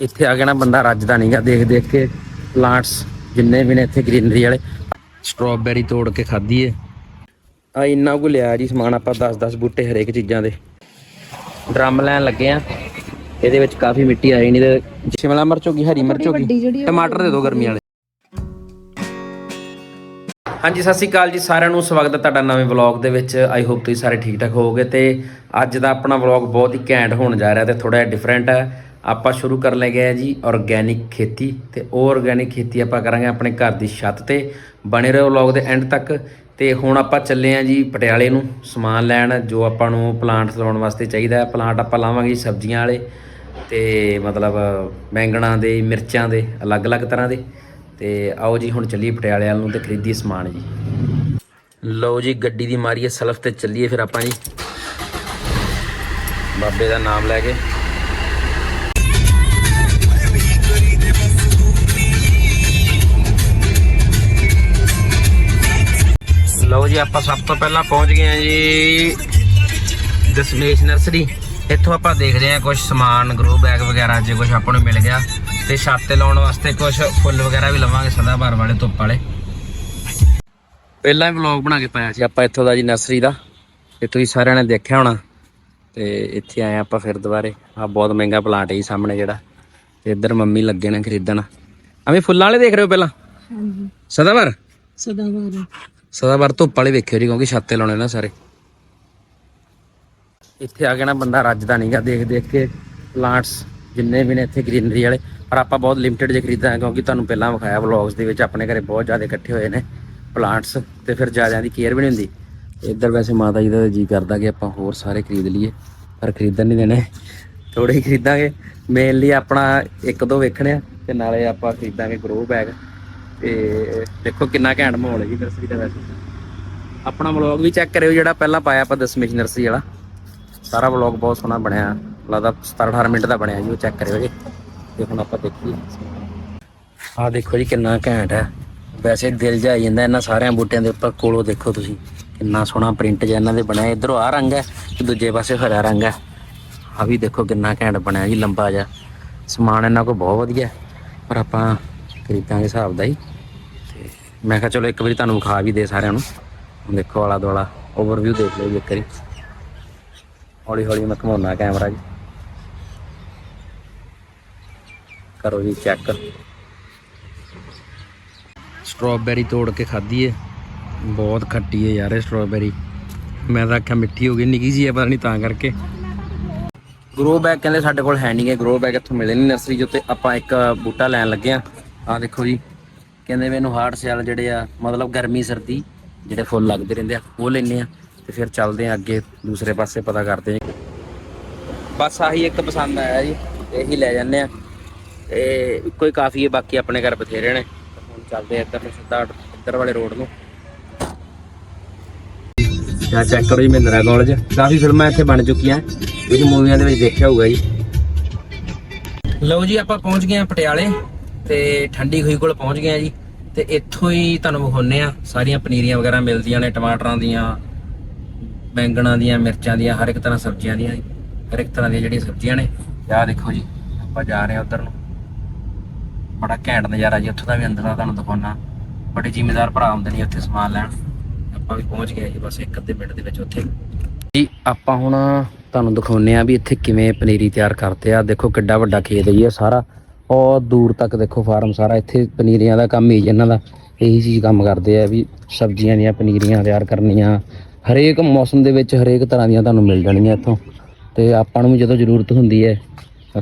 ਇੱਥੇ ਆ ਗਿਆ ਨਾ ਬੰਦਾ ਰੱਜਦਾ ਨਹੀਂਗਾ ਦੇਖ ਦੇਖ ਕੇ ਪਲਾਂਟਸ ਜਿੰਨੇ ਵੀ ਨੇ ਇੱਥੇ ਗ੍ਰੀਨਰੀ ਵਾਲੇ ਸਟ੍ਰਾਬੇਰੀ ਤੋੜ ਕੇ ਖਾਧੀ ਏ ਆ ਇੰਨਾ ਕੁ ਲਿਆ ਜੀ ਸਮਾਨ ਆਪਾਂ 10-10 ਬੂਟੇ ਹਰੇਕ ਚੀਜ਼ਾਂ ਦੇ। ਡਰਮ ਲੈਣ ਲੱਗੇ ਆ। ਇਹਦੇ ਵਿੱਚ ਕਾਫੀ ਮਿੱਟੀ ਆਈ ਨਹੀਂ ਤੇ ਸ਼ਿਮਲਾ ਮਿਰਚ ਹੋ ਗਈ ਹਰੀ ਮਿਰਚ ਹੋ ਗਈ ਟਮਾਟਰ ਦੇ ਦਿਓ ਗਰਮੀ ਵਾਲੇ। ਹਾਂਜੀ ਸਤਿ ਸ਼੍ਰੀ ਅਕਾਲ ਜੀ ਸਾਰਿਆਂ ਨੂੰ। ਸਵਾਗਤ ਹੈ ਤੁਹਾਡਾ ਨਵੇਂ ਵਲੌਗ ਦੇ ਵਿੱਚ। ਆਈ ਹੋਪ ਤੁਸੀਂ ਸਾਰੇ ਠੀਕ ਠਾਕ ਹੋਵੋਗੇ ਤੇ ਅੱਜ ਦਾ ਆਪਣਾ ਵਲੌਗ ਬਹੁਤ ਹੀ ਘੈਂਟ ਹੋਣ ਜਾ ਰਿਹਾ ਤੇ ਥੋੜਾ ਜਿਹਾ ਡਿਫਰੈਂਟ ਹੈ। ਆਪਾਂ ਸ਼ੁਰੂ ਕਰ ਲੈ ਗਏ ਆ ਜੀ ਆਰਗੈਨਿਕ ਖੇਤੀ ਤੇ ਉਹ ਆਰਗੈਨਿਕ ਖੇਤੀ ਆਪਾਂ ਕਰਾਂਗੇ ਆਪਣੇ ਘਰ ਦੀ ਛੱਤ ਤੇ ਬਣੇ ਰਹੋ ਵਲੌਗ ਦੇ ਐਂਡ ਤੱਕ ਤੇ ਹੁਣ ਆਪਾਂ ਚੱਲੇ ਆ ਜੀ ਪਟਿਆਲੇ ਨੂੰ ਸਮਾਨ ਲੈਣ ਜੋ ਆਪਾਂ ਨੂੰ ਪਲਾਂਟਸ ਲਾਉਣ ਵਾਸਤੇ ਚਾਹੀਦਾ ਹੈ। ਪਲਾਂਟ ਆਪਾਂ ਲਾਵਾਂਗੇ ਸਬਜ਼ੀਆਂ ਵਾਲੇ ਤੇ ਮਤਲਬ ਬੈਂਗਣਾ ਦੇ, ਮਿਰਚਾਂ ਦੇ, ਅਲੱਗ-ਅਲੱਗ ਤਰ੍ਹਾਂ ਦੇ ਤੇ ਆਓ ਜੀ ਹੁਣ ਚੱਲੀਏ ਪਟਿਆਲੇ ਵਾਲ ਨੂੰ ਤੇ ਖਰੀਦੀਏ ਸਮਾਨ ਜੀ। ਲਓ ਜੀ ਗੱਡੀ ਦੀ ਮਾਰੀਏ ਸਲਫ ਤੇ ਚੱਲੀਏ ਫਿਰ ਆਪਾਂ ਜੀ। ਬਾਬੇ ਦਾ ਨਾਮ ਲੈ ਕੇ। ਲਓ ਜੀ ਆਪਾਂ ਸਭ ਤੋਂ ਪਹਿਲਾਂ ਪਹੁੰਚ ਗਏ ਆ ਜੀ ਦਸਮੇਸ਼ ਨਰਸਰੀ। ਇੱਥੋਂ ਆਪਾਂ ਦੇਖਦੇ ਹਾਂ ਕੁਝ ਸਮਾਨ ਗਰੋ ਬੈਗ ਵਗੈਰਾ ਜੇ ਕੁਝ ਆਪਾਂ ਨੂੰ ਮਿਲ ਗਿਆ। ਤੇ ਛੱਤ ਤੇ ਲਾਉਣ ਵਾਸਤੇ ਕੁਝ ਫੁੱਲ ਵਗੈਰਾ ਵੀ ਲਵਾਂਗੇ ਸਦਾਬਹਾਰ ਵਾਲੇ ਧੁੱਪ ਵਾਲੇ। ਪਹਿਲਾਂ ਹੀ ਵਲੌਗ ਬਣਾ ਕੇ ਪਾਇਆ ਸੀ ਆਪਾਂ ਇੱਥੋਂ ਦਾ ਜੀ ਨਰਸਰੀ ਦਾ। ਤੇ ਤੁਸੀਂ ਸਾਰਿਆਂ ਨੇ ਦੇਖਿਆ ਹੋਣਾ। ਤੇ ਇੱਥੇ ਆਏ ਆਪਾਂ ਫਿਰ ਦੁਬਾਰੇ। ਆ ਬਹੁਤ ਮਹਿੰਗਾ ਪਲਾਂਟ ਹੈ ਜੀ ਸਾਹਮਣੇ ਜਿਹੜਾ। ਤੇ ਇੱਧਰ ਮੰਮੀ ਲੱਗੇ ਨੇ ਖਰੀਦਣ। ਐਵੇਂ ਫੁੱਲਾਂ ਵਾਲੇ ਦੇਖ ਰਹੇ ਹੋ ਪਹਿਲਾਂ? ਹਾਂਜੀ। ਸਦਾਬਹਾਰ। ਸਦਾਬਹਾਰ ਸਦਾਬਹਾਰ ਧੁੱਪ ਵਾਲੇ ਵੇਖਿਓ ਜੀ, ਕਿਉਂਕਿ ਛੱਤੇ ਲਾਉਣੇ ਨਾ ਸਾਰੇ। ਇੱਥੇ ਆ ਕੇ ਨਾ ਬੰਦਾ ਰੱਜਦਾ ਨਹੀਂਗਾ ਦੇਖ ਦੇਖ ਕੇ ਪਲਾਂਟਸ ਜਿੰਨੇ ਵੀ ਨੇ ਇੱਥੇ ਗ੍ਰੀਨਰੀ ਵਾਲੇ, ਪਰ ਆਪਾਂ ਬਹੁਤ ਲਿਮਟਿਡ ਜੇ ਖਰੀਦਾਂਗੇ ਕਿਉਂਕਿ ਤੁਹਾਨੂੰ ਪਹਿਲਾਂ ਵਿਖਾਇਆ ਵਲੌਗਸ ਦੇ ਵਿੱਚ ਆਪਣੇ ਘਰੇ ਬਹੁਤ ਜ਼ਿਆਦਾ ਇਕੱਠੇ ਹੋਏ ਨੇ ਪਲਾਂਟਸ, ਤੇ ਫਿਰ ਜ਼ਿਆਦਾ ਦੀ ਕੇਅਰ ਵੀ ਨਹੀਂ ਹੁੰਦੀ। ਇੱਧਰ ਵੈਸੇ ਮਾਤਾ ਜੀ ਦਾ ਜੀ ਕਰਦਾ ਕਿ ਆਪਾਂ ਹੋਰ ਸਾਰੇ ਖਰੀਦ ਲਈਏ, ਪਰ ਖਰੀਦਣ ਨਹੀਂ ਦੇਣੇ। ਥੋੜੇ ਹੀ ਖਰੀਦਾਂਗੇ ਮੇਨਲੀ ਆਪਣਾ ਇੱਕ ਦੋ ਵੇਖਣੇ ਆ, ਤੇ ਨਾਲੇ ਆਪਾਂ ਖਰੀਦਾਂਗੇ ਗਰੋ ਬੈਗ ਤੇ ਦੇਖੋ ਕਿੰਨਾ ਘੈਂਟ ਮਾਹੌਲ ਹੈ ਜੀ ਨਰਸਰੀ ਦਾ ਵੈਸੇ। ਆਪਣਾ ਵਲੌਗ ਵੀ ਚੈੱਕ ਕਰਿਓ, ਜਿਹੜਾ ਪਹਿਲਾਂ ਪਾਇਆ ਆਪਾਂ ਦਸਮੇਸ਼ ਨਰਸਰੀ ਵਾਲਾ। ਸਾਰਾ ਵਲੌਗ ਬਹੁਤ ਸੋਹਣਾ ਬਣਿਆ। ਲੱਗਦਾ 17 18 ਮਿੰਟ ਦਾ ਬਣਿਆ ਜੀ, ਉਹ ਚੈੱਕ ਕਰਿਓ ਜੀ। ਤੇ ਹੁਣ ਆਪਾਂ ਦੇਖੀਏ। ਆਹ ਦੇਖੋ ਜੀ ਕਿੰਨਾ ਘੈਂਟ ਹੈ। ਵੈਸੇ ਦਿਲ ਜਾ ਆਈ ਜਾਂਦਾ ਇਹਨਾਂ ਸਾਰਿਆਂ ਬੂਟਿਆਂ ਦੇ ਉੱਪਰ। ਕੋਲੋਂ ਦੇਖੋ ਤੁਸੀਂ, ਕਿੰਨਾ ਸੋਹਣਾ ਪ੍ਰਿੰਟ ਜਿਹਾ ਇਹਨਾਂ ਦੇ ਬਣਿਆ। ਇਧਰੋਂ ਆ ਰੰਗ ਹੈ ਤੇ ਦੂਜੇ ਪਾਸੇ ਹਰਾ ਰੰਗ ਹੈ। ਆ ਵੀ ਦੇਖੋ ਕਿੰਨਾ ਘੈਂਟ ਬਣਿਆ ਜੀ, ਲੰਬਾ ਜਿਹਾ। ਸਮਾਨ ਇਹਨਾਂ ਕੋਲ ਬਹੁਤ ਵਧੀਆ ਪਰ ਆਪਾਂ ਖਰੀਦਾਂਗੇ ਹਿਸਾਬ ਦਾ ਹੀ। ਮੈਂ ਕਿਹਾ ਚਲੋ ਇੱਕ ਵਾਰੀ ਤੁਹਾਨੂੰ ਵਿਖਾ ਵੀ ਦੇ ਸਾਰਿਆਂ ਨੂੰ। ਦੇਖੋ ਆਲਾ ਦੁਆਲਾ ਓਵਰਵਿਊ ਦੇਖ ਲਓ ਜੀ ਇੱਕ ਵਾਰੀ। ਹੌਲੀ ਹੌਲੀ ਮੈਂ ਘਮਾਉਣਾ ਕੈਮਰਾ ਜੀ। ਕਰੋ ਜੀ ਚੈੱਕ ਸਟ੍ਰਾਬੇਰੀ ਤੋੜ ਕੇ ਖਾਧੀ ਏ। ਬਹੁਤ ਖੱਟੀ ਏ ਯਾਰ ਇਹ ਸਟ੍ਰਾਬੇਰੀ ਮੈਂ ਤਾਂ ਆਖਿਆ ਮਿੱਠੀ ਹੋ ਗਈ, ਨਿੱਕੀ ਜੀ ਹੈ ਪਤਾ ਨਹੀਂ ਤਾਂ ਕਰਕੇ। ਗਰੋ ਬੈਗ ਕਹਿੰਦੇ ਸਾਡੇ ਕੋਲ ਹੈ ਨਹੀਂ ਹੈ ਗਰੋ ਬੈਗ ਇੱਥੋਂ ਮਿਲੇ ਨਹੀਂ ਨਰਸਰੀ ਜੋ ਤੇ ਆਪਾਂ ਇੱਕ ਬੂਟਾ ਲੈਣ ਲੱਗੇ ਆ। ਆ ਦੇਖੋ ਜੀ। ਕਹਿੰਦੇ ਮੈਨੂੰ ਹਾਰਟ ਸਿਆਲ ਜਿਹੜੇ ਆ, ਮਤਲਬ ਗਰਮੀ, ਸਰਦੀ ਜਿਹੜੇ ਫੁੱਲ ਲੱਗਦੇ ਰਹਿੰਦੇ ਆ, ਉਹ ਲੈਣੇ ਆ ਤੇ ਫਿਰ ਚੱਲਦੇ ਆ ਅੱਗੇ ਦੂਸਰੇ ਪਾਸੇ ਪਤਾ ਕਰਦੇ ਆ। ਬਸ ਆਹੀ ਇੱਕ ਪਸੰਦ ਆਇਆ ਜੀ, ਇਹੀ ਲੈ ਜਾਂਦੇ ਆ। ਤੇ ਇੱਕੋ ਹੀ ਕਾਫੀ ਹੈ ਬਾਕੀ ਆਪਣੇ ਘਰ ਬਥੇਰੇ ਨੇ। ਹੁਣ ਚੱਲਦੇ ਆ ਇੱਧਰ ਨੂੰ ਸਿੱਧਾ ਇੱਧਰ ਵਾਲੇ ਰੋਡ ਨੂੰ। ਯਾ ਚੈੱਕ ਕਰੋ ਜੀ ਮਹਿੰਦਰਾ ਕਾਲਜ ਕਾਫੀ ਫਿਲਮਾਂ ਇੱਥੇ ਬਣ ਚੁੱਕੀਆਂ। ਤੁਸੀਂ ਮੂਵੀਆਂ ਦੇ ਵਿੱਚ ਦੇਖਿਆ ਹੋਊਗਾ ਜੀ। ਲਓ ਜੀ, ਆਪਾਂ ਪਹੁੰਚ ਗਏ ਆ ਪਟਿਆਲੇ ਤੇ ਠੰਡੀ ਖੂਹੀ ਕੋਲ ਪਹੁੰਚ ਗਏ ਆ ਜੀ। ਤੇ ਇੱਥੋਂ ਹੀ ਤੁਹਾਨੂੰ ਵਿਖਾਉਨੇ ਆ ਸਾਰੀਆਂ ਪਨੀਰੀਆਂ ਵਗੈਰਾ ਮਿਲਦੀਆਂ ਨੇ, ਟਮਾਟਰਾਂ ਦੀਆਂ, ਬੈਂਗਣਾਂ ਦੀਆਂ, ਮਿਰਚਾਂ ਦੀਆਂ, ਹਰ ਇੱਕ ਤਰ੍ਹਾਂ ਸਬਜ਼ੀਆਂ ਦੀਆਂ ਹਰ ਇੱਕ ਤਰ੍ਹਾਂ ਦੀਆਂ ਜਿਹੜੀਆਂ ਸਬਜ਼ੀਆਂ ਨੇ। ਆਹ ਦੇਖੋ ਜੀ, ਆਪਾਂ ਜਾ ਰਹੇ ਆ ਉਧਰ ਨੂੰ। ਬੜਾ ਘੈਂਟ ਨਜ਼ਾਰਾ ਜੀ, ਉੱਥੋਂ ਦਾ ਵੀ ਅੰਦਰ ਦਾ ਤੁਹਾਨੂੰ ਦਿਖਾਉਣਾ ਬੜੇ ਜ਼ਿਮੀਦਾਰ ਭਰਾ ਆਉਂਦੇ ਨੇ ਉੱਥੇ ਸਮਾਨ ਲੈਣ। ਆਪਾਂ ਵੀ ਪਹੁੰਚ ਗਏ ਜੀ, ਬਸ ਇੱਕ ਅੱਧੇ ਮਿੰਟ ਦੇ ਵਿੱਚ ਉੱਥੇ। ਜੀ, ਆਪਾਂ ਹੁਣ ਤੁਹਾਨੂੰ ਦਿਖਾਉਨੇ ਆ ਵੀ ਇੱਥੇ ਕਿਵੇਂ ਪਨੀਰੀ ਤਿਆਰ ਕਰਦੇ ਆ। ਦੇਖੋ ਕਿੱਡਾ ਵੱਡਾ ਖੇਤ ਹੈ ਜੀ ਇਹ ਸਾਰਾ। ਬਹੁਤ ਦੂਰ ਤੱਕ ਦੇਖੋ ਫਾਰਮ ਸਾਰਾ, ਇੱਥੇ ਪਨੀਰੀਆਂ ਦਾ ਕੰਮ ਹੀ ਇਹਨਾਂ ਦਾ। ਇਹੀ ਚੀਜ਼ ਕੰਮ ਕਰਦੇ ਆ ਵੀ ਸਬਜ਼ੀਆਂ ਦੀਆਂ ਪਨੀਰੀਆਂ ਤਿਆਰ ਕਰਨੀਆਂ, ਹਰੇਕ ਮੌਸਮ ਦੇ ਵਿੱਚ ਹਰੇਕ ਤਰ੍ਹਾਂ ਦੀਆਂ ਤੁਹਾਨੂੰ ਮਿਲ ਜਾਣਗੀਆਂ ਇੱਥੋਂ। ਤੇ ਆਪਾਂ ਨੂੰ ਵੀ ਜਦੋਂ ਜ਼ਰੂਰਤ ਹੁੰਦੀ ਹੈ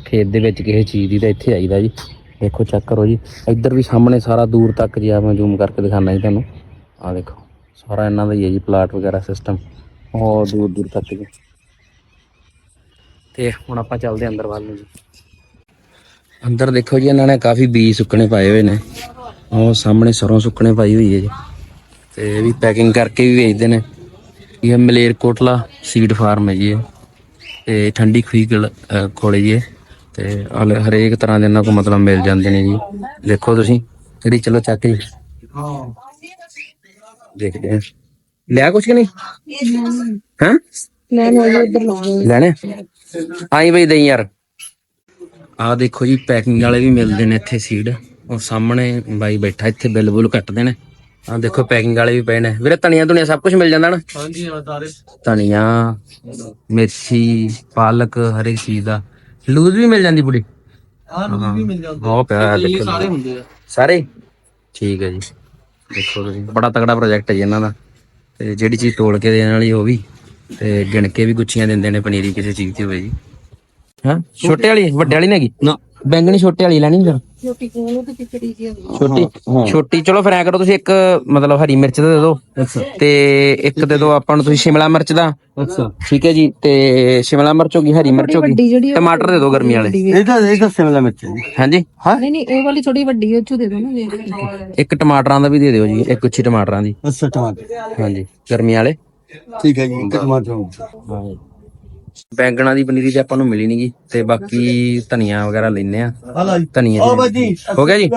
ਖੇਤ ਦੇ ਵਿੱਚ ਕਿਸੇ ਚੀਜ਼ ਦੀ ਤਾਂ ਇੱਥੇ ਆਈਦਾ ਜੀ। ਦੇਖੋ ਚੈੱਕ ਕਰੋ ਜੀ। ਇੱਧਰ ਵੀ ਸਾਹਮਣੇ ਸਾਰਾ ਦੂਰ ਤੱਕ ਜੀ ਆਪਾਂ ਜ਼ੂਮ ਕਰਕੇ ਦਿਖਾਣਾ ਜੀ ਤੁਹਾਨੂੰ। ਆਹ ਦੇਖੋ, ਸਾਰਾ ਇਹਨਾਂ ਦਾ ਹੀ ਹੈ ਜੀ ਪਲਾਟ ਵਗੈਰਾ ਸਿਸਟਮ ਬਹੁਤ ਦੂਰ ਦੂਰ ਤੱਕ ਜੀ। ਤੇ ਹੁਣ ਆਪਾਂ ਚੱਲਦੇ ਹਾਂ ਅੰਦਰ ਵੱਲ ਨੂੰ ਜੀ। ਅੰਦਰ ਦੇਖੋ ਜੀ ਇਹਨਾਂ ਨੇ ਕਾਫੀ ਬੀਜ ਸੁੱਕਣੇ ਪਾਏ ਹੋਏ ਨੇ। ਉਹ ਸਾਹਮਣੇ ਸਰੋਂ ਸੁੱਕਣੇ ਪਾਈ ਹੋਈ ਹੈ ਜੀ। ਤੇ ਇਹ ਵੀ ਪੈਕਿੰਗ ਕਰਕੇ ਵੀ ਵੇਚਦੇ ਨੇ। ਇਹ ਮਲੇਰਕੋਟਲਾ ਸੀਡ ਫਾਰਮ ਹੈ ਜੀ ਤੇ ਠੰਡੀ ਖੂਹੀ ਕੋਲ ਜੀ ਤੇ ਹਲ- ਹਰੇਕ ਤਰ੍ਹਾਂ ਦੇ ਇਹਨਾਂ ਕੋਲ ਮਤਲਬ ਮਿਲ ਜਾਂਦੇ ਨੇ ਜੀ। ਦੇਖੋ ਤੁਸੀਂ ਜਿਹੜੀ ਚਲੋ ਚੱਕ ਜੀ ਦੇਖਦੇ ਆ ਲਿਆ ਕੁਛ ਕਿ ਨਹੀਂ? ਹਾਂ? ਮੈਂ ਨਾ ਉਧਰ ਲਾਉਂ ਲੈਣੇ? ਆਈ ਬਈ ਦਈ ਯਾਰ। ਆਹ ਦੇਖੋ ਜੀ ਪੈਕਿੰਗ ਵਾਲੇ ਵੀ ਮਿਲਦੇ ਨੇ ਇੱਥੇ ਸੀਡ ਉਹ ਸਾਹਮਣੇ ਬਾਈ ਬੈਠਾ ਇੱਥੇ ਬਿੱਲ ਬੁੱਲ ਕੱਟਦੇ ਨੇ। ਆਹ ਦੇਖੋ ਪੈਕਿੰਗ ਵਾਲੇ ਵੀ ਪਏ ਨੇ। ਵੀਰੇ ਧਨੀਆ ਧੁਨੀਆ ਸਭ ਕੁਝ ਮਿਲ ਜਾਂਦਾ ਨਾ? ਹਾਂਜੀ ਹਾਂ ਸਾਰੇ। ਧਨੀਆ ਮਿਰਚੀ ਪਾਲਕ ਹਰੇਕ ਚੀਜ਼ ਦਾ। ਲੂਜ਼ ਵੀ ਮਿਲ ਜਾਂਦੀ ਬੁੜੀ ਆਹ ਨੂੰ ਵੀ ਮਿਲ ਜਾਂਦੇ। ਬਹੁਤ ਦੇਖੋ ਸਾਰੇ ਹੁੰਦੇ ਆ। ਸਾਰੇ? ਠੀਕ ਹੈ ਜੀ। ਦੇਖੋ ਤੁਸੀਂ ਬੜਾ ਤਕੜਾ ਪ੍ਰੋਜੈਕਟ ਹੈ ਜੀ ਇਹਨਾਂ ਦਾ। ਤੇ ਜਿਹੜੀ ਚੀਜ਼ ਤੋੜ ਕੇ ਦੇਣ ਵਾਲੀ ਉਹ ਵੀ। ਤੇ ਗਿਣ ਕੇ ਵੀ ਗੁੱਛੀਆਂ ਦਿੰਦੇ ਨੇ ਪਨੀਰੀ ਕਿਸੇ ਚੀਜ਼ ਦੀ ਹੋਵੇ ਜੀ। ਹਾਂ? ਛੋਟੇ ਵਾਲੀ ਵੱਡੇ ਵਾਲੀ ਨਹੀਂ ਹੈਗੀ? ਨਾ। ਬੈਂਗਣੀ ਛੋਟੇ ਵਾਲੀ ਲੈਣੀ ਫਿਰ ਛੋਟੀ ਕੋਲ ਤੇ ਪਿਛੜੀ ਜੀ ਛੋਟੀ ਛੋਟੀ। ਚਲੋ ਫਿਰ ਐ ਕਰੋ ਤੁਸੀਂ ਇੱਕ ਮਤਲਬ ਹਰੀ ਮਿਰਚ ਦਾ ਦੇ। ਦਿਓ ਤੇ ਇੱਕ ਦੇ ਦਿਓ ਆਪਾਂ ਨੂੰ ਤੁਸੀਂ ਸ਼ਿਮਲਾ ਮਿਰਚ ਦਾ। ਅੱਛਾ। ਠੀਕ ਹੈ ਜੀ ਤੇ ਸ਼ਿਮਲਾ ਮਿਰਚ ਹੋ ਗਈ ਹਰੀ ਮਿਰਚ ਹੋ ਗਈ। ਟਮਾਟਰ ਦੇ ਦਿਓ ਗਰਮੀ ਵਾਲੇ। ਇਹ ਤਾਂ ਇਹ ਤਾਂ ਸਿਮਲਾ ਮਿਰਚ ਹੈ ਜੀ। ਹਾਂਜੀ। ਨਹੀਂ ਨਹੀਂ ਇਹ ਵਾਲੀ ਥੋੜੀ ਵੱਡੀ ਹੈ ਉਹ ਚੋਂ ਦੇ ਦਿਓ ਨਾ ਇੱਕ ਟਮਾਟਰਾਂ ਦਾ ਵੀ ਦੇ ਦਿਓ ਜੀ ਇੱਕ ਗੁੱਛੀ ਟਮਾਟਰਾਂ ਦੀ। ਅੱਛਾ ਟਮਾਟਰ। ਹਾਂਜੀ ਗਰਮੀ ਵਾਲੇ। ਠੀਕ ਹੈ ਜੀ ਇੱਕ ਟਮਾਟਰ ਬੈਂਗਣਾ ਦੀ ਪਨੀਰੀ ਤੇ ਆਪਾਂ ਨੂੰ ਮਿਲੀ ਨਹੀਂਗੀ ਤੇ ਬਾਕੀ ਧਨੀਆ ਵਗੈਰਾ ਲੈਨੇ ਆ ਧਨੀਆ ਉਹ ਦੀ- ਬਾਜੀ ਹੋ ਗਿਆ ਜੀ?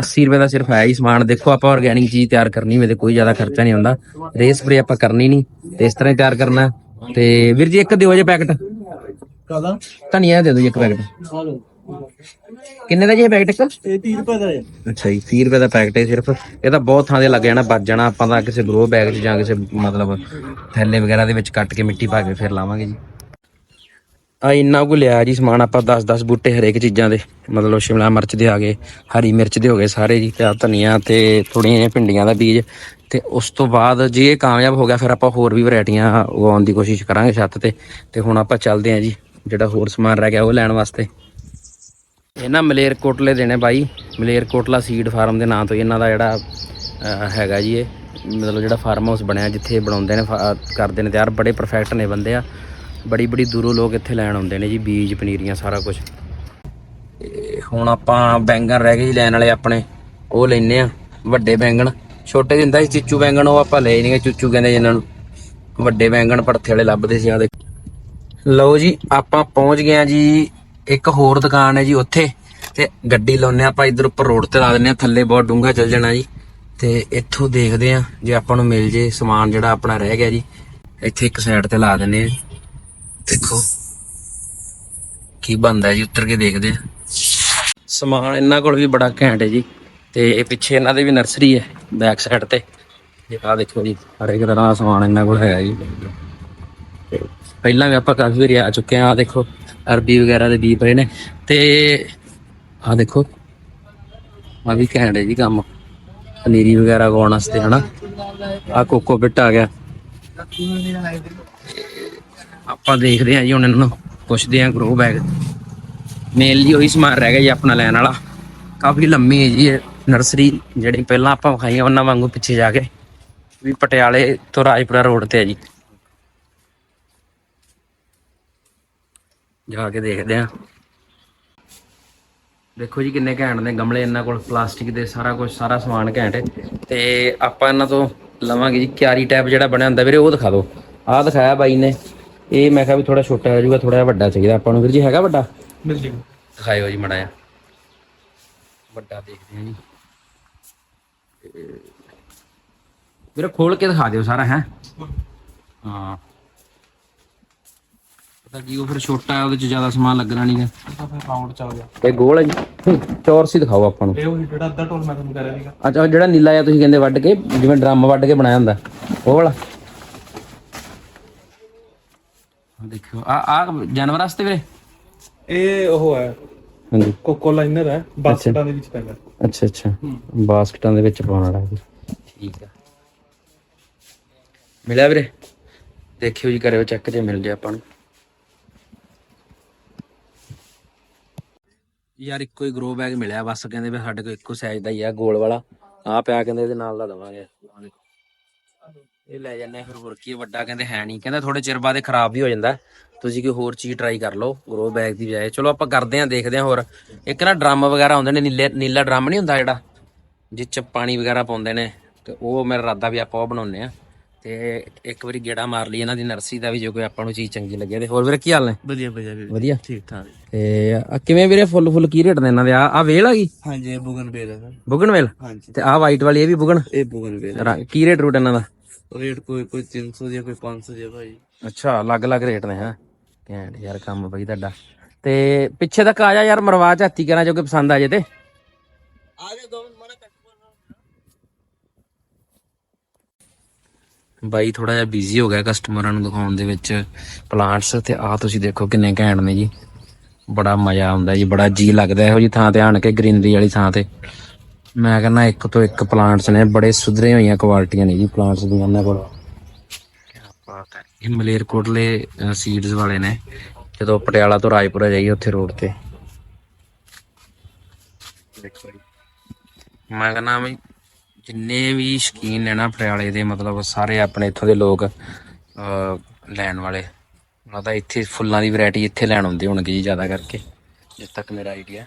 80 ਰੁਪਏ ਦਾ ਸਿਰਫ ਹੈ ਹੀ ਸਮਾਨ। ਦੇਖੋ ਆਪਾਂ ਆਰਗੈਨਿਕ ਚੀਜ਼ ਤਿਆਰ ਕਰਨੀ ਹੋਵੇ ਤੇ ਕੋਈ ਜ਼ਿਆਦਾ ਖਰਚਾ ਨਹੀਂ ਆਉਂਦਾ ਰੇ ਸਪਰੇ ਆਪਾਂ ਕਰਨੀ ਨਹੀਂ ਤੇ ਇਸ ਤਰ੍ਹਾਂ ਹੀ ਤਿਆਰ ਕਰਨਾ। ਤੇ ਵੀਰ ਜੀ ਇੱਕ ਦਿਓ ਜੇ ਪੈਕਟ। ਕਾਦਾ ਧਨੀਆ ਦੇ ਦਿਓ ਜੀ ਇੱਕ ਪੈਕਟ। ਕਿੰਨੇ ਦਾ ਜੀ ਇਹ ਪੈਕਟ ਇੱਕ ਇਹ 30 ਰੁਪਏ ਦਾ ਹੈ। ਅੱਛਾ ਜੀ 30 ਰੁਪਏ ਦਾ ਪੈਕਟ ਹੈ ਸਿਰਫ। ਇਹ ਤਾਂ ਬਹੁਤ ਥਾਂ ਦੇ ਲੱਗ ਜਾਣਾ ਵੱਜ ਜਾਣਾ ਆਪਾਂ ਤਾਂ ਕਿਸੇ ਗਰੋ ਬੈਗ 'ਚ ਜਾਂ ਕਿਸੇ ਮਤਲਬ ਥੈਲੇ ਵਗੈਰਾ ਦੇ ਵਿੱਚ ਕੱਟ ਕੇ ਮਿੱਟੀ ਪਾ ਕੇ ਫਿਰ ਲਾਵਾਂਗੇ ਜੀ। ਆ ਇੰਨਾ ਕੁ ਲਿਆ ਜੀ ਸਮਾਨ ਆਪਾਂ 10-10 ਬੂਟੇ ਹਰੇਕ ਚੀਜ਼ਾਂ ਦੇ ਮਤਲਬ ਸ਼ਿਮਲਾ ਮਿਰਚ ਦੇ ਆ ਗਏ ਹਰੀ ਮਿਰਚ ਦੇ ਹੋ ਗਏ ਸਾਰੇ ਜੀ ਤੇ ਆ ਧਨੀਆ ਤੇ ਥੋੜੀਆਂ ਜਿਹੀਆਂ ਭਿੰਡੀਆਂ ਦਾ ਬੀਜ ਤੇ ਉਸ ਤੋਂ ਬਾਅਦ ਜੇ ਇਹ ਕਾਮਯਾਬ ਹੋ ਗਿਆ ਫਿਰ ਆਪਾਂ ਹੋਰ ਵੀ ਵੈਰਾਈਟੀਆਂ ਉਗਾਉਣ ਦੀ ਕੋਸ਼ਿਸ਼ ਕਰਾਂਗੇ ਛੱਤ ਤੇ ਤੇ ਹੁਣ ਆਪਾਂ ਚੱਲਦੇ ਆਂ ਜੀ ਜਿਹੜਾ ਹੋਰ ਸਮਾਨ ਰਹਿ ਗਿਆ ਉਹ ਲੈਣ ਵਾਸਤੇ। ਇਹ ਨਾ ਮਲੇਰਕੋਟਲੇ ਦੇ ਨੇ ਬਾਈ। ਮਲੇਰਕੋਟਲਾ ਸੀਡ ਫਾਰਮ ਦੇ ਨਾਂ ਤੋਂ ਹੀ ਇਹਨਾਂ ਦਾ ਜਿਹੜਾ ਹੈਗਾ ਜੀ ਇਹ। ਮਤਲਬ ਜਿਹੜਾ ਫਾਰਮ ਹਾਊਸ ਬਣਿਆ, ਜਿੱਥੇ ਬਣਾਉਂਦੇ ਨੇ, ਫਾ- ਕਰਦੇ ਨੇ ਤਿਆਰ। ਬੜੇ ਪਰਫੈਕਟ ਨੇ ਬੰਦੇ ਆ। ਬੜੀ ਬੜੀ ਦੂਰੋਂ ਲੋਕ ਇੱਥੇ ਲੈਣ ਆਉਂਦੇ ਨੇ ਜੀ, ਬੀਜ, ਪਨੀਰੀਆਂ, ਸਾਰਾ ਕੁਝ ਹੁਣ ਆਪਾਂ ਬੈਂਗਣ ਰਹਿ ਗਏ ਜੀ ਲੈਣ ਵਾਲੇ ਆਪਣੇ। ਉਹ ਲੈਨੇ ਆ, ਵੱਡੇ ਬੈਂਗਣ। ਛੋਟੇ ਦਿੰਦਾ ਸੀ, ਚਿੱਚੂ ਬੈਂਗਣ, ਉਹ ਆਪਾਂ ਲੈ ਨਹੀਂਗੇ ਚੁੱਚੂ ਕਹਿੰਦੇ ਜਿਨ੍ਹਾਂ ਨੂੰ ਵੱਡੇ ਬੈਂਗਣ ਪੜਥੇ ਵਾਲੇ ਲੱਭਦੇ ਸੀ ਆ ਦੇ ਲਓ ਜੀ, ਆਪਾਂ ਪਹੁੰਚ ਗਏ ਆ ਜੀ ਇੱਕ ਹੋਰ ਦੁਕਾਨ ਹੈ ਜੀ ਉੱਥੇ, ਤੇ ਗੱਡੀ ਲਾਉਨੇ ਆਪਾਂ ਇਧਰ ਉੱਪਰ ਰੋਡ ਤੇ ਲਾ ਦਿੰਨੇ ਆ ਥੱਲੇ ਬਹੁਤ ਡੂੰਘਾ ਚੱਲ ਜਾਣਾ ਜੀ। ਤੇ ਇੱਥੋਂ ਦੇਖਦੇ ਆ ਜੇ ਆਪਾਂ ਨੂੰ ਮਿਲ ਜੇ ਸਮਾਨ ਜਿਹੜਾ ਆਪਣਾ ਰਹਿ ਗਿਆ ਜੀ, ਇੱਥੇ ਇੱਕ ਸਾਈਡ ਤੇ ਲਾ ਦਿੰਨੇ ਆ ਦੇਖੋ ਕੀ ਬੰਦਾ ਜੀ, ਉੱਤਰ ਕੇ ਦੇਖਦੇ ਆ ਸਮਾਨ ਇਹਨਾਂ ਕੋਲ ਵੀ ਬੜਾ ਘੈਂਟ ਹੈ ਜੀ, ਤੇ ਇਹ ਪਿੱਛੇ ਇਹਨਾਂ ਦੇ ਵੀ ਨਰਸਰੀ ਹੈ ਬੈਕ ਸਾਈਡ ਤੇ। ਇਹ ਆ ਦੇਖੋ ਜੀ, ਹਰ ਇੱਕ ਤਰ੍ਹਾਂ ਦਾ ਸਮਾਨ ਇਹਨਾਂ ਕੋਲ ਹੈਗਾ ਜੀ। ਪਹਿਲਾਂ ਵੀ ਆਪਾਂ ਕਾਫੀ ਵਾਰੀ ਆ ਚੁੱਕੇ ਆ ਆ ਦੇਖੋ। ਅਰਬੀ ਵਗੈਰਾ ਦੇ ਬੀ ਪਏ ਨੇ। ਤੇ ਆ ਦੇਖੋ ਆ ਵੀ ਘੈਂਟ ਹੈ ਜੀ ਕੰਮ। ਪਨੀਰੀ ਵਗੈਰਾ ਉਗਾਉਣ ਵਾਸਤੇ, ਹਨਾ? ਆ ਕੋਕੋ ਬਿੱਟ ਆ ਗਿਆ। ਆਪਾਂ ਦੇਖਦੇ ਆ ਜੀ ਹੁਣ ਇਹਨਾਂ ਨੂੰ, ਪੁੱਛਦੇ ਆ ਗਰੋ ਬੈਗ ਮੇਨਲੀ ਉਹੀ ਸਮਾਨ ਰਹਿ ਗਿਆ ਜੀ ਆਪਣਾ ਲੈਣ ਵਾਲਾ। ਕਾਫੀ ਲੰਮੀ ਹੈ ਜੀ ਇਹ ਨਰਸਰੀ ਜਿਹੜੀ ਪਹਿਲਾਂ ਆਪਾਂ ਵਿਖਾਈਆਂ ਉਹਨਾਂ ਵਾਂਗੂ ਪਿੱਛੇ ਜਾ ਕੇ। ਵੀ ਪਟਿਆਲੇ ਤੋਂ ਰਾਜਪੁਰਾ ਰੋਡ ਤੇ ਹੈ ਜੀ। ਜਾ ਕੇ ਦੇਖਦੇ ਆ। ਦੇਖੋ ਜੀ ਕਿੰਨੇ ਘੈਂਟ ਨੇ ਗਮਲੇ ਇਹਨਾਂ ਕੋਲ ਪਲਾਸਟਿਕ ਦੇ ਸਾਰਾ ਕੁਝ ਸਾਰਾ ਸਮਾਨ ਘੈਂਟ ਹੈ। ਤੇ ਆਪਾਂ ਇਹਨਾਂ ਤੋਂ ਲਵਾਂਗੇ ਜੀ ਕਿਆਰੀ ਟਾਈਪ ਜਿਹੜਾ ਬਣਿਆ ਹੁੰਦਾ ਵੀਰੇ ਉਹ ਦਿਖਾ ਦਿਓ। ਆਹ ਦਿਖਾਇਆ ਬਾਈ ਨੇ। ਇਹ ਮੈਂ ਕਿਹਾ ਵੀ ਥੋੜਾ ਛੋਟਾ ਹੋ ਜਾਊਗਾ ਥੋੜਾ ਵੱਡਾ ਚਾਹੀਦਾ। ਆਪਾਂ ਨੂੰ ਵੀਰ ਜੀ ਹੈਗਾ ਵੱਡਾ? ਮਿਲ ਜੀ। ਦਿਖਾਇਓ ਜੀ ਮੜਾ ਵੱਡਾ ਦੇਖਦੇ ਹਾਂ ਜੀ। ਵੀਰੇ ਖੋਲ ਕੇ ਦਿਖਾ ਦਿਓ ਸਾਰਾ ਹੈ। ਹਾਂ। ਪਤਾ ਕੀ ਉਹ ਫਿਰ ਛੋਟਾ ਹੈ ਉਹਦੇ ਚ ਜ਼ਿਆਦਾ ਸਮਾਨ ਲੱਗਣਾ ਨਹੀਂਗਾ ਤਾਂ ਫਿਰ ਰਾਉਂਡ ਚ ਆ ਗਿਆ। ਇਹ ਗੋਲ ਹੈ ਜੀ। ਚੌਰਸ ਦਿਖਾਓ ਆਪਾਂ ਨੂੰ। ਇਹ ਉਹ ਜਿਹੜਾ ਅੱਧਾ ਟੋਲ ਮੈਂ ਤੁਹਾਨੂੰ ਕਹਿ ਰਿਹਾ ਸੀਗਾ। ਅੱਛਾ ਉਹ ਜਿਹੜਾ ਨੀਲਾ ਜਿਹਾ ਤੁਸੀਂ ਕਹਿੰਦੇ ਵੱਢ ਕੇ ਜਿਵੇਂ ਡਰਮ ਵੱਢ ਕੇ ਬਣਾਇਆ ਹੁੰਦਾ ਉਹ ਵਾਲਾ। ਆਹ ਦੇਖਿਓ ਆ ਆ ਜਾਨਵਰ ਵਾਸਤੇ ਵੀਰੇ? ਇਹ ਉਹ ਹੈ ਹਾਂਜੀ। ਕੋਕੋ ਲਾਈਨਰ ਹੈ ਬਾਸਕਟਾਂ ਦੇ ਵਿੱਚ ਪੈਂਦਾ। ਅੱਛਾ ਅੱਛਾ। ਬਾਸਕਟਾਂ ਦੇ ਵਿੱਚ ਪਾਉਣ ਵਾਲਾ ਜੀ ਠੀਕ ਆ। ਮਿਲਿਆ ਵੀਰੇ? ਦੇਖਿਓ ਜੀ ਕਰਿਓ ਚੈੱਕ ਜੇ ਮਿਲ ਜੇ ਆਪਾਂ ਨੂੰ। ਯਾਰ ਇੱਕੋ ਹੀ ਗਰੋ ਬੈਗ ਮਿਲਿਆ, ਬਸ ਕਹਿੰਦੇ ਵੀ ਸਾਡੇ ਕੋਲ ਇੱਕੋ ਸਾਈਜ਼ ਦਾ ਹੀ ਆ, ਗੋਲ ਵਾਲਾ। ਆ ਪਿਆ ਕਹਿੰਦੇ ਇਹਦੇ ਨਾਲ ਦਾ ਦਵਾਂਗੇ। ਇਹ ਲੈ ਜਾਂਦੇ ਫਿਰ ਹੋਰ ਕੀ ਵੱਡਾ ਕਹਿੰਦੇ ਹੈ ਨਹੀਂ। ਕਹਿੰਦਾ ਥੋੜੇ ਚਿਰ ਬਾਅਦ ਇਹ ਖਰਾਬ ਵੀ ਹੋ ਜਾਂਦਾ। ਤੁਸੀਂ ਕੋਈ ਹੋਰ ਚੀਜ਼ ਟਰਾਈ ਕਰ ਲਓ ਗਰੋ ਬੈਗ ਦੀ ਬਜਾਏ। ਚਲੋ ਆਪਾਂ ਕਰਦੇ ਆਂ ਦੇਖਦੇ ਆਂ ਹੋਰ। ਇੱਕ ਨਾ ਡਰਮ ਵਗੈਰਾ ਹੁੰਦੇ ਨੇ, ਨੀਲੇ ਨੀਲਾ ਡਰਮ ਨਹੀਂ ਹੁੰਦਾ ਜਿਹੜਾ? ਜਿਸ ਚ ਪਾਣੀ ਵਗੈਰਾ ਪਾਉਂਦੇ ਨੇ। ਤੇ ਉਹ ਮੇਰਾ ਇਰਾਦਾ ਵੀ ਆਪਾਂ ਉਹ ਬਣਾਉਨੇ ਆ ਤੇ ਇੱਕ ਵਾਰੀ ਗੇੜਾ ਮਾਰ ਲਈ ਇਹਨਾਂ ਦੀ ਨਰਸਰੀ ਦਾ ਵੀ ਜੇ ਕੋਈ ਆਪਾਂ ਨੂੰ ਚੀਜ਼ ਚੰਗੀ ਲੱਗੇ ਤੇ ਹੋਰ ਵੀਰੇ ਕੀ ਹਾਲ ਨੇ? ਵਧੀਆ ਵਧੀਆ ਵੀਰੇ। ਵਧੀਆ? ਠੀਕ ਠਾਕ। ਤੇ ਆ ਕਿਵੇਂ ਵੀਰੇ ਫੁੱਲ ਫੁੱਲ ਕੀ ਰੇਟ ਨੇ ਇਹਨਾਂ ਦੇ? ਆ ਆ ਵੇਲ ਆ ਗਈ? ਹਾਂਜੀ ਬੁਗਨ ਬੇਲ ਹੈ ਸਰ। ਬੁਗਨਵੇਲ ਹਾਂਜੀ। ਤੇ ਆ ਵਾਈਟ ਵਾਲੀ ਇਹ ਵੀ ਬੁਗਨ? ਇਹ ਬੁਗਨ ਬੇਲ ਰੰਗ- ਕੀ ਰੇਟ ਰੂਟ ਇਹਨਾਂ ਦਾ? ਰੇਟ ਕੋਈ ਕੋਈ 300 ਜਾਂ ਕੋਈ 500 ਜੇ ਭਾਈ। ਅੱਛਾ ਅਲੱਗ ਅਲੱਗ ਰੇਟ ਨੇ ਹਾਂ? ਘੈਂਟ ਯਾਰ ਕੰਮ ਬਈ ਤੁਹਾਡਾ। ਤੇ ਪਿੱਛੇ ਤੱਕ ਆ ਜਾ ਯਾਰ ਮਰਵਾ ਝਾਤੀ ਕਰਾਂ ਜੋ ਕਿ ਪਸੰਦ ਆ ਜੇ ਤੇ। ਆ ਜਾ ਦੋ ਮਿੰਟ ਮਾੜਾ ਕੱਟ ਬਾਈ ਥੋੜਾ ਜਿਹਾ ਬਿਜ਼ੀ ਹੋ ਗਿਆ ਕਸਟਮਰਾਂ ਨੂੰ ਦਿਖਾਉਣ ਦੇ ਵਿੱਚ। ਪਲਾਂਟਸ ਤੇ ਆ ਤੁਸੀਂ ਦੇਖੋ ਕਿੰਨੇ ਘੈਂਟ ਨੇ ਜੀ। ਬੜਾ ਮਜ਼ਾ ਆਉਂਦਾ ਜੀ ਬੜਾ ਜੀ ਲੱਗਦਾ ਇਹੋ ਜੀ ਥਾਂ ਤੇ ਆਣ ਕੇ ਗ੍ਰੀਨਰੀ ਵਾਲੀ ਥਾਂ ਤੇ। ਮੈਂ ਕਹਿੰਦਾ ਇੱਕ ਤੋਂ ਇੱਕ ਪਲਾਂਟਸ ਨੇ ਬੜੇ ਸੁਧਰੇ ਹੋਈਆਂ ਕੁਆਲਿਟੀਆਂ ਨੇ ਜੀ ਪਲਾਂਟਸ ਦੀਆਂ ਇਹਨਾਂ ਕੋਲ। ਇਹ ਮਲੇਰਕੋਟਲੇ ਸੀਡਸ ਵਾਲੇ ਨੇ। ਜਦੋਂ ਪਟਿਆਲਾ ਤੋਂ ਰਾਜਪੁਰਾ ਜਾਈਏ ਉੱਥੇ ਰੋਡ ਤੇ। ਦੇਖੋ ਮੈਂ ਕਹਿੰਦਾ ਵੀ ਜਿੰਨੇ ਵੀ ਸ਼ਕੀਨ ਨੇ ਨਾ ਪਟਿਆਲੇ ਦੇ, ਮਤਲਬ ਸਾਰੇ ਆਪਣੇ ਇੱਥੋਂ ਦੇ ਲੋਕ ਲੈਣ ਵਾਲੇ। ਉਹਨਾਂ ਦਾ ਇੱਥੇ ਫੁੱਲਾਂ ਦੀ ਵੈਰਾਈਟੀ ਇੱਥੇ ਲੈਣ ਆਉਂਦੇ ਹੋਣਗੇ ਜੀ, ਜ਼ਿਆਦਾ ਕਰਕੇ ਜਿੱਥੇ ਤੱਕ ਮੇਰਾ ਆਈਡੀਆ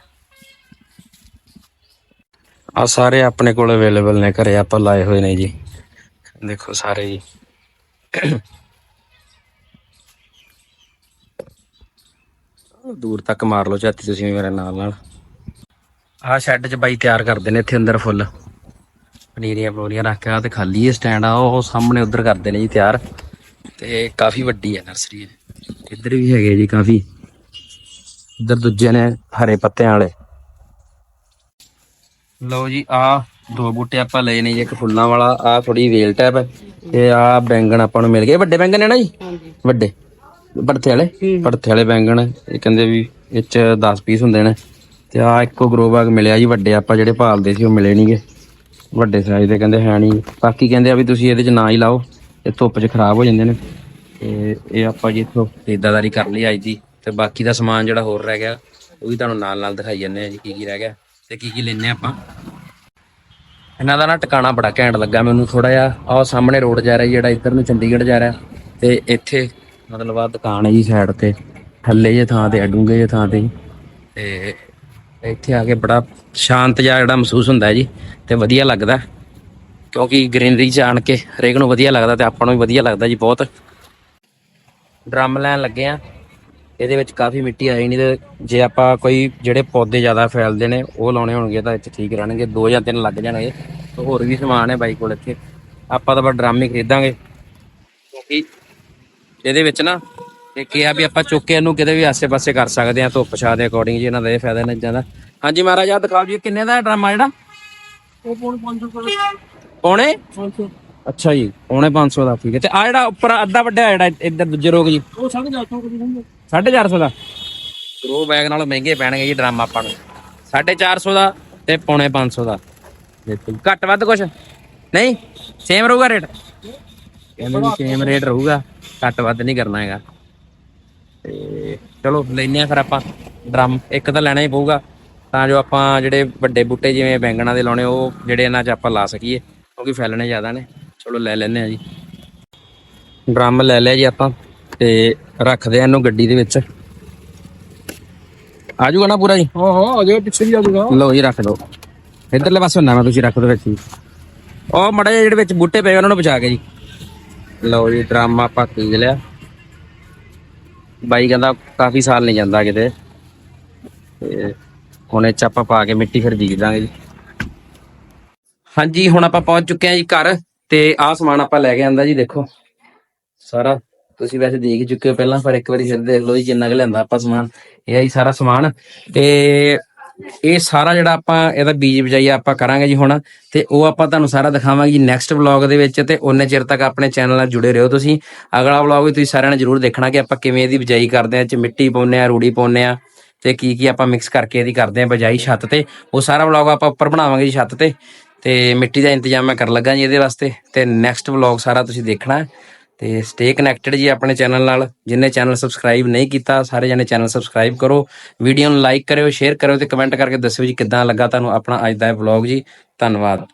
ਆ ਸਾਰੇ ਆਪਣੇ ਕੋਲ ਅਵੇਲੇਬਲ ਨੇ, ਘਰੇ ਆਪਾਂ ਲਾਏ ਹੋਏ ਨੇ ਜੀ। ਦੇਖੋ ਸਾਰੇ ਜੀ। ਦੂਰ ਤੱਕ ਮਾਰ ਲਓ ਝਾਤੀ ਤੁਸੀਂ ਵੀ ਮੇਰੇ ਨਾਲ ਨਾਲ ਆਹ ਸ਼ੈੱਡ 'ਚ ਬਾਈ ਤਿਆਰ ਕਰਦੇ ਨੇ ਇੱਥੇ ਅੰਦਰ ਫੁੱਲ। ਪਨੀਰੀਆਂ ਪਨੂਰੀਆਂ ਰੱਖ ਕੇ ਆ ਤੇ ਖਾਲੀ ਹੈ ਸਟੈਂਡ ਆ ਉਹ ਸਾਹਮਣੇ ਉਧਰ ਕਰਦੇ ਨੇ ਜੀ ਤਿਆਰ। ਤੇ ਕਾਫੀ ਵੱਡੀ ਹੈ ਨਰਸਰੀ ਇੱਧਰ ਵੀ ਹੈਗੇ ਜੀ ਕਾਫੀ। ਇੱਧਰ ਦੂਜੇ ਨੇ ਹਰੇ ਪੱਤਿਆਂ ਵਾਲੇ। ਲਓ ਜੀ ਆ ਦੋ ਬੂਟੇ ਆਪਾਂ ਲਏ ਨੇ ਜੀ ਇੱਕ ਫੁੱਲਾਂ ਵਾਲਾ ਆ ਥੋੜੀ ਵੇਲ ਟੈਪ ਤੇ ਆ ਬੈਂਗਣ ਆਪਾਂ ਨੂੰ ਮਿਲ ਗਏ। ਵੱਡੇ ਬੈਂਗਣ ਨੇ ਨਾ ਜੀ? ਵੱਡੇ। ਪੜਥੇ ਵਾਲੇ? ਪੜਥੇ ਵਾਲੇ ਬੈਂਗਣ। ਇਹ ਕਹਿੰਦੇ ਵੀ ਇਹ ਚ 10 ਪੀਸ ਹੁੰਦੇ ਨੇ। ਤੇ ਆ ਇੱਕੋ ਗਰੋ ਬਾਗ ਮਿਲਿਆ ਜੀ ਵੱਡੇ ਆਪਾਂ ਜਿਹੜੇ ਭਾਲਦੇ ਸੀ ਉਹ ਮਿਲੇ ਨਹੀਂਗੇ ਵੱਡੇ ਸਾਈਜ਼ ਦੇ ਕਹਿੰਦੇ ਹੈ ਨਹੀਂ। ਬਾਕੀ ਕਹਿੰਦੇ ਆ ਵੀ ਤੁਸੀਂ ਇਹਦੇ ਚ ਨਾ ਹੀ ਲਾਓ, ਇਹ ਧੁੱਪ 'ਚ ਖਰਾਬ ਹੋ ਜਾਂਦੇ ਨੇ। ਤੇ ਇਹ ਆਪਾਂ ਜੀ ਇੱਥੋਂ ਖਰੀਦਦਾਰੀ ਕਰ ਲਈ ਅੱਜ ਦੀ ਤੇ ਬਾਕੀ ਦਾ ਸਮਾਨ ਜਿਹੜਾ ਹੋਰ ਰਹਿ ਗਿਆ, ਉਹ ਵੀ ਤੁਹਾਨੂੰ ਨਾਲ ਨਾਲ ਦਿਖਾਈ ਜਾਂਦੇ ਆ ਜੀ, ਕੀ ਕੀ ਰਹਿ ਗਿਆ ਤੇ ਕੀ ਕੀ ਲੈਣੇ ਆਪਾਂ। ਇਹਨਾਂ ਦਾ ਨਾ ਟਿਕਾਣਾ ਬੜਾ ਘੈਂਟ ਲੱਗਾ ਮੈਨੂੰ ਥੋੜਾ ਜਿਹਾ। ਆਹ ਸਾਹਮਣੇ ਰੋਡ ਜਾ ਰਿਹਾ ਜਿਹੜਾ ਇੱਧਰ ਨੂੰ ਚੰਡੀਗੜ੍ਹ ਜਾ ਰਿਹਾ। ਤੇ ਇੱਥੇ ਮਤਲਬ ਆ ਦੁਕਾਨ ਹੈ ਜੀ ਸਾਈਡ ਤੇ। ਥੱਲੇ ਜੇ ਥਾਂ ਤੇ, ਅਡੂੰਗੇ ਜੇ ਥਾਂ ਤੇ ਤੇ ਇੱਥੇ ਆ ਕੇ ਬੜਾ ਸ਼ਾਂਤ ਜਿਹਾ ਜਿਹੜਾ ਮਹਿਸੂਸ ਹੁੰਦਾ ਹੈ ਜੀ, ਤੇ ਵਧੀਆ ਲੱਗਦਾ ਕਿਉਂਕਿ ਗ੍ਰੀਨਰੀ ਚ ਆਣ ਕੇ ਹਰੇਕ ਨੂੰ ਵਧੀਆ ਲੱਗਦਾ ਤੇ ਆਪਾਂ ਨੂੰ ਵੀ ਵਧੀਆ ਲੱਗਦਾ ਜੀ ਬਹੁਤ। ਡਰਮ ਲੈਣ ਲੱਗੇ ਆ ਇਹਦੇ ਵਿੱਚ ਕਾਫੀ ਮਿੱਟੀ ਆਈ ਨਹੀਂ ਤੇ ਜੇ ਆਪਾਂ ਕੋਈ ਜਿਹੜੇ ਪੌਦੇ ਜ਼ਿਆਦਾ ਫੈਲਦੇ ਨੇ, ਉਹ ਲਾਉਣੇ ਹੋਣਗੇ ਤਾਂ ਇੱਥੇ ਠੀਕ ਰਹਿਣਗੇ। ਦੋ ਜਾਂ ਤਿੰਨ ਲੱਗ ਜਾਣਗੇ। ਤੇ ਹੋਰ ਵੀ ਸਮਾਨ ਹੈ ਬਾਈ ਕੋਲ ਇੱਥੇ। ਆਪਾਂ ਤਾਂ ਬਸ ਡਰਮ ਹੀ ਖਰੀਦਾਂਗੇ। ਕਿਉਂਕਿ ਇਹਦੇ ਵਿੱਚ ਨਾ ਇਹ ਕਿਹਾ ਵੀ ਆਪਾਂ ਚੁੱਕ ਕੇ ਇਹਨੂੰ ਕਿਤੇ ਵੀ ਆਸੇ-ਪਾਸੇ ਕਰ ਸਕਦੇ ਆ ਧੁੱਪ ਛਾਂ ਦੇ ਅਕੋਰਡਿੰਗ ਜੀ ਇਹਨਾਂ ਦਾ ਇਹ ਫਾਇਦਾ ਨੇ ਜ਼ਿਆਦਾ ਹਾਂਜੀ ਮਹਾਰਾਜ ਆ ਦਿਖਾਓ ਜੀ ਕਿੰਨੇ ਦਾ ਡਰਾਮਾ ਜਿਹੜਾ? ਉਹ ਪੌਣ 500 ਪੌਣੇ? 500 ਅੱਛਾ ਜੀ ਪੌਣੇ 500 ਦਾ ਠੀਕ ਹੈ। ਤੇ ਆ ਜਿਹੜਾ ਉੱਪਰ ਅੱਧਾ ਵੱਡਾ ਜਿਹੜਾ ਇੱਧਰ ਦੂਜੇ ਰੋਗ ਜੀ? ਉਹ 450 ਕਦੀ ਨਹੀਂ 450 ਦਾ? ਗਰੋ ਬੈਗ ਨਾਲੋਂ ਮਹਿੰਗੇ ਪੈਣਗੇ ਜੀ ਡਰਾਮਾ ਆਪਾਂ ਨੂੰ। 450 ਦਾ ਤੇ ਪੌਣੇ 500 ਦਾ। ਘੱਟ ਵੱਧ ਕੁਛ? ਨਹੀਂ? ਸੇਮ ਰਹੂਗਾ ਰੇਟ ਕਹਿੰਦੇ ਸੇਮ ਰੇਟ ਰਹੂਗਾ। ਘੱਟ ਵੱਧ ਨਹੀਂ ਕਰਨਾ ਹੈਗਾ। ਤੇ ਚਲੋ ਲੈਨੇ ਆ ਫਿਰ ਆਪਾਂ ਡਰਮ ਇੱਕ ਤਾਂ ਲੈਣਾ ਹੀ ਪਊਗਾ ਤਾਂ ਜੋ ਆਪਾਂ ਜਿਹੜੇ ਵੱਡੇ ਬੂਟੇ ਜਿਵੇਂ ਬੈਂਗਣਾ ਦੇ ਲਾਉਣੇ ਉਹ ਜਿਹੜੇ ਇਹਨਾਂ 'ਚ ਆਪਾਂ ਲਾ ਸਕੀਏ ਕਿਉਂਕਿ ਫੈਲਣੇ ਜ਼ਿਆਦਾ ਨੇ। ਚਲੋ ਲੈ ਲੈਨੇ ਆ ਜੀ। ਡਰਮ ਲੈ ਲਿਆ ਜੀ ਆਪਾਂ ਤੇ ਰੱਖਦੇ ਆ ਇਹਨੂੰ ਗੱਡੀ ਦੇ ਵਿੱਚ। ਆ ਜਾਊਗਾ ਨਾ ਪੂਰਾ ਜੀ? ਹਾਂ ਹਾਂ ਆ ਪਿੱਛੇ ਵੀ ਆ ਜਾਊਗਾ। ਲਓ ਜੀ ਰੱਖ ਦਿਓ ਇਧਰਲੇ ਪਾਸੇ ਹੁੰਦਾ ਮੈਂ ਤੁਸੀਂ ਰੱਖ ਦਿਓ ਵਿੱਚ ਹੀ। ਉਹ ਮੜਾ ਜਿਹੜੇ ਵਿੱਚ ਬੂਟੇ ਪਏ ਉਹਨਾਂ ਨੂੰ ਬਚਾ ਕੇ ਜੀ। ਲਓ ਜੀ ਡਰਮ ਆਪਾਂ ਖਰੀਦ ਲਿਆ। ਬਾਈ ਕਹਿੰਦਾ ਕਾਫੀ ਸਾਲ ਨਹੀਂ ਜਾਂਦਾ ਕਿਤੇ। ਤੇ ਹੁਣ ਇਹ ਚ ਆਪਾਂ ਪਾ ਕੇ ਮਿੱਟੀ ਫਿਰ ਬੀਜ ਦਾਂਗੇ ਜੀ। ਹਾਂਜੀ, ਹੁਣ ਆਪਾਂ ਪਹੁੰਚ ਚੁੱਕੇ ਹਾਂ ਜੀ ਘਰ ਤੇ ਆਹ ਸਮਾਨ ਆਪਾਂ ਲੈ ਕੇ ਆਂਦਾ ਜੀ, ਦੇਖੋ। ਸਾਰਾ ਤੁਸੀਂ ਵੈਸੇ ਦੇਖ ਚੁੱਕੇ ਹੋ ਪਹਿਲਾਂ, ਪਰ ਇੱਕ ਵਾਰੀ ਫਿਰ ਦੇਖ ਲਓ ਜੀ ਜਿੰਨਾ ਕੁ ਲੈਂਦਾ ਆਪਾਂ ਸਮਾਨ। ਇਹ ਆ ਜੀ ਸਾਰਾ ਸਮਾਨ। ਤੇ ਇਹ ਸਾਰਾ ਜਿਹੜਾ ਆਪਾਂ ਇਹਦਾ ਬੀਜ ਬਜਾਈ ਆਪਾਂ ਕਰਾਂਗੇ ਜੀ ਹੁਣ ਤੇ ਉਹ ਆਪਾਂ ਤੁਹਾਨੂੰ ਸਾਰਾ ਦਿਖਾਵਾਂਗੇ ਜੀ ਨੈਕਸਟ ਵਲੌਗ ਦੇ ਵਿੱਚ ਤੇ ਉਹਨੇ ਚਿਰ ਤੱਕ ਆਪਣੇ ਚੈਨਲ ਨਾਲ ਜੁੜੇ ਰਹੋ ਤੁਸੀਂ। ਅਗਲਾ ਵਲੌਗ ਵੀ ਤੁਸੀਂ ਸਾਰਿਆਂ ਨੇ ਜਰੂਰ ਦੇਖਣਾ ਕਿ ਆਪਾਂ ਕਿਵੇਂ ਇਹਦੀ ਬਜਾਈ ਕਰਦੇ ਆ ਚ ਮਿੱਟੀ ਪਾਉਂਦੇ ਆ ਰੂੜੀ ਪਾਉਂਦੇ ਆ ਤੇ ਕੀ ਕੀ ਆਪਾਂ ਮਿਕਸ ਕਰਕੇ ਇਹਦੀ ਕਰਦੇ ਆ ਬਜਾਈ ਛੱਤ ਤੇ। ਉਹ ਸਾਰਾ ਵਲੌਗ ਆਪਾਂ ਉੱਪਰ ਬਣਾਵਾਂਗੇ ਜੀ ਛੱਤ ਤੇ ਤੇ ਮਿੱਟੀ ਦਾ ਇੰਤਜ਼ਾਮ ਮੈਂ ਕਰਨ ਲੱਗਾ ਜੀ ਇਹਦੇ ਵਾਸਤੇ ਤੇ ਨੈਕਸਟ ਵਲੌਗ ਸਾਰਾ ਤੁਸੀਂ ਦੇਖਣਾ। ਤੇ ਸਟੇ ਕਨੈਕਟਡ ਜੀ ਆਪਣੇ ਚੈਨਲ ਨਾਲ। ਜਿੰਨੇ ਚੈਨਲ ਸਬਸਕ੍ਰਾਈਬ ਨਹੀਂ ਕੀਤਾ, ਸਾਰੇ ਜਣੇ ਚੈਨਲ ਸਬਸਕ੍ਰਾਈਬ ਕਰੋ। ਵੀਡੀਓ ਨੂੰ ਲਾਈਕ ਕਰਿਓ ਸ਼ੇਅਰ ਕਰਿਓ ਤੇ ਕਮੈਂਟ ਕਰਕੇ ਦੱਸਿਓ ਜੀ ਕਿੱਦਾਂ ਲੱਗਾ ਤੁਹਾਨੂੰ ਆਪਣਾ ਅੱਜ ਦਾ ਇਹ ਵਲੌਗ ਜੀ। ਧੰਨਵਾਦ।